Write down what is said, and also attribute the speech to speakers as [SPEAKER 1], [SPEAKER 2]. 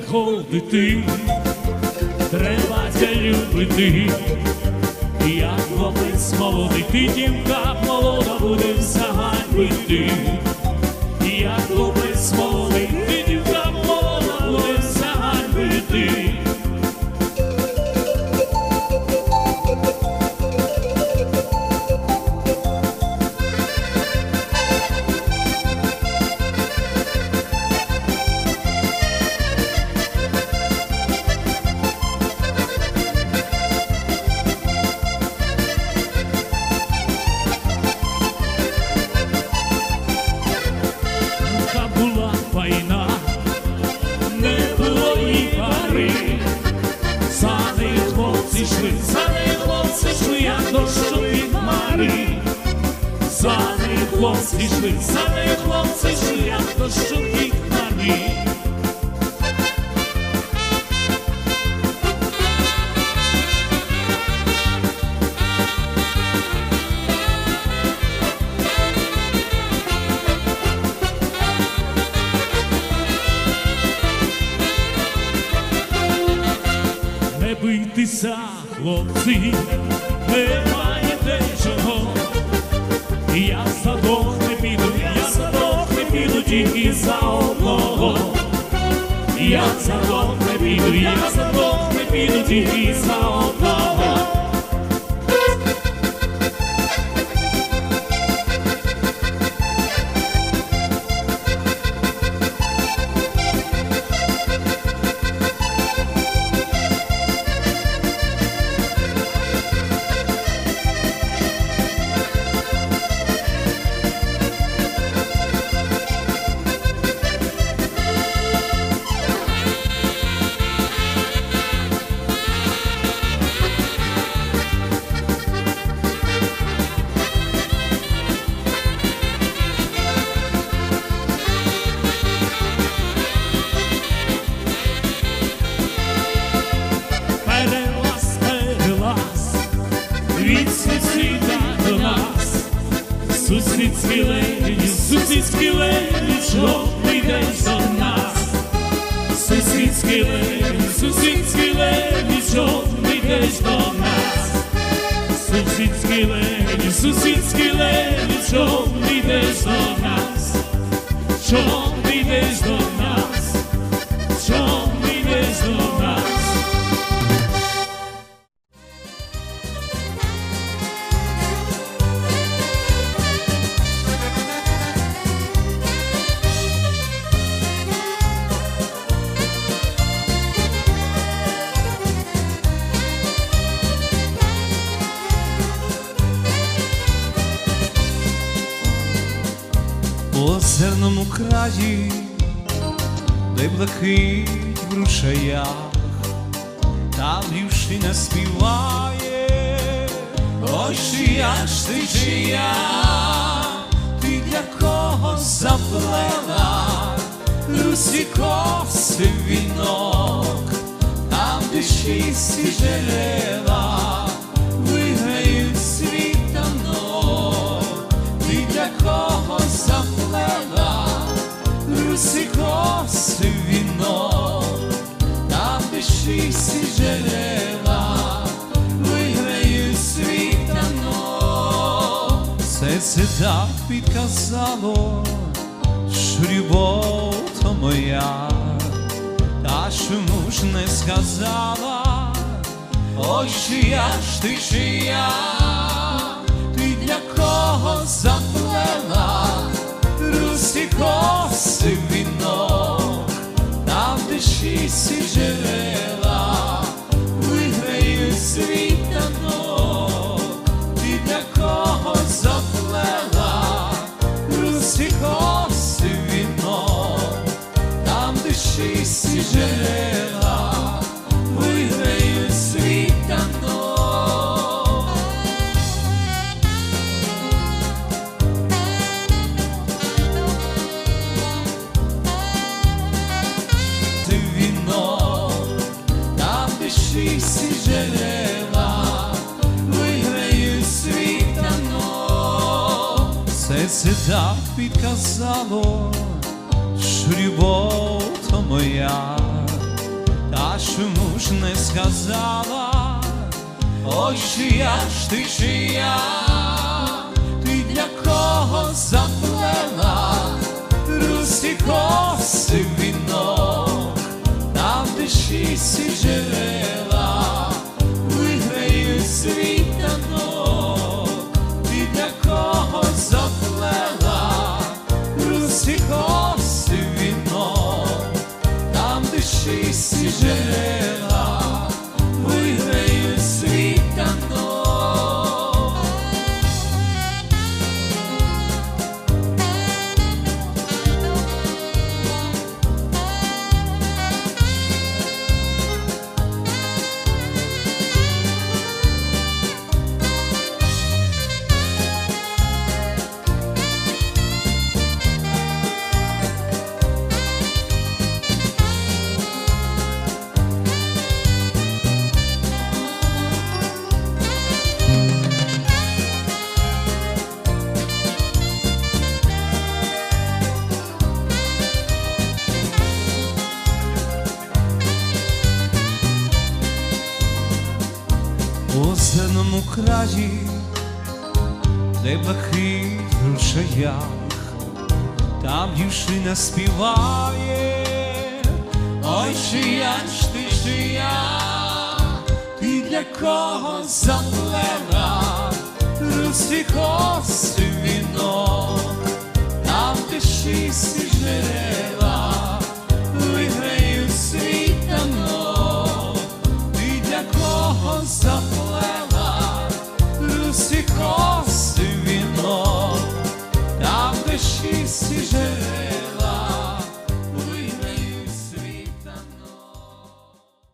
[SPEAKER 1] ходити, треба ця любити. Як хлопець молодий, ти дівка молода буде заганьбити. Як дощу від хмари. За нею хлопці йшли, за нею хлопці йшли, як дощу від хмари. Не бийтеся, хлопці, немає де чого. Я в садок не піду, я в садок не піду тільки за одного. Я в садок не піду, я в садок не піду тільки за одного. Леді, що до нас. сусідський леді, сусідський леді, що прийдеш до нас. сусідський леді, сусідський леді, що прийдеш до нас. Що
[SPEAKER 2] У озерному краї, де блакить в рушаях, там дівчина співає, ой, чия ж ти чия, ти для кого заплела, русі коси вінок, там де чисті джерела, Серце так підказало, що любов то моя, та чому ж не сказала, ой, чия ж ти чия, ти для кого заплела, русі коси вінок, там де чисті джерела, де чисті джерела, виграють світанок. Серце так підказало, що любов то моя, та чому ж не сказала, ой, чия ж ти чия, ти для кого заплела, русі коси вінок, там де русі краї, де в рушаях, там дівчина співає, ой, чия ж ти чия, ти для кого заплела, русі коси вінок, там де шісті джерела, виграють світанок, ти для кого заплела, si j'ai